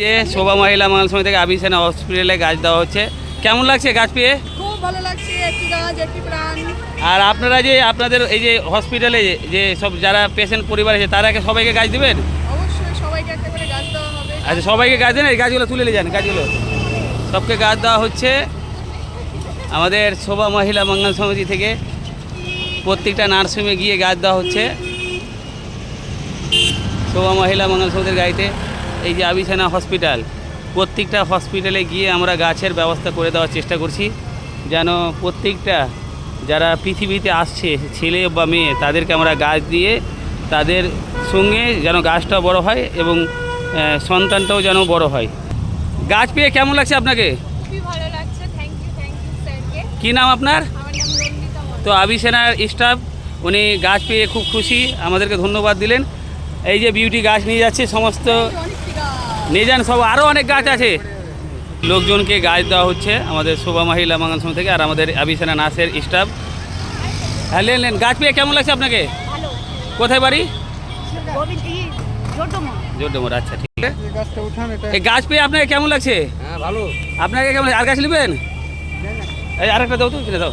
যে শোভা মহিলা মঙ্গল সমিতি থেকে আবিসেনা হসপিটালে গাছ দেওয়া হচ্ছে। কেমন লাগছে গাছ পেয়ে? খুব ভালো লাগছে একটি গাছ একটি প্রাণ। আর আপনারা যে আপনাদের এই যে হসপিটালে যে সব যারা পেশেন্ট পরিবার আছে তারাকে সবাইকে গাছ দিবেন? অবশ্যই সবাইকে একটা করে গাছ দেওয়া হবে। আচ্ছা সবাইকে গাছ দেন এই গাছগুলো তুলে নিয়ে যান গাছগুলো। সবকে গাছ দেওয়া হচ্ছে। আমাদের শোভা মহিলা মঙ্গল সমিতি থেকে প্রত্যেকটা নার্সিংহোমে গিয়ে গাছ দেওয়া হচ্ছে। শোভা মহিলা মঙ্গল সমিতির গাড়িতে। এই যে আবিছানা হসপিটাল প্রত্যেকটা হসপিটালে গিয়ে আমরা গাছের ব্যবস্থা করে দেওয়ার চেষ্টা করছি যেন প্রত্যেকটা যারা পৃথিবীতে আসছে ছেলে বা মেয়ে তাদেরকে আমরা গাছ দিয়ে তাদের সঙ্গে যেন গাছটা বড় হয় এবং সন্তানটাও যেন বড় হয়। গাছ পেয়ে কেমন লাগছে আপনাকে? কী নাম আপনার? তো আবিসেনার স্টাফ উনি গাছ পেয়ে খুব খুশি আমাদেরকে ধন্যবাদ দিলেন। এই যে বিউটি গাছ নিয়ে যাচ্ছে সমস্ত নিয়ে যান সব আরও অনেক গাছ আছে। লোকজনকে গাছ দেওয়া হচ্ছে আমাদের শোভা মহিলা মঙ্গল সমিতি থেকে আর আমাদের আবিসেনা নার্সের স্টাফ। হ্যাঁ লেন লেন গাছ পেয়ে কেমন লাগছে আপনাকে? কোথায় বাড়ি? জোরডোমর। আচ্ছা ঠিক আছে। এই গাছ পেয়ে আপনাকে কেমন লাগছে? হ্যাঁ ভালো। আপনাকে কেমন আর গাছ নেবেন? এই আরেকটা দাও তো কিনে দাও।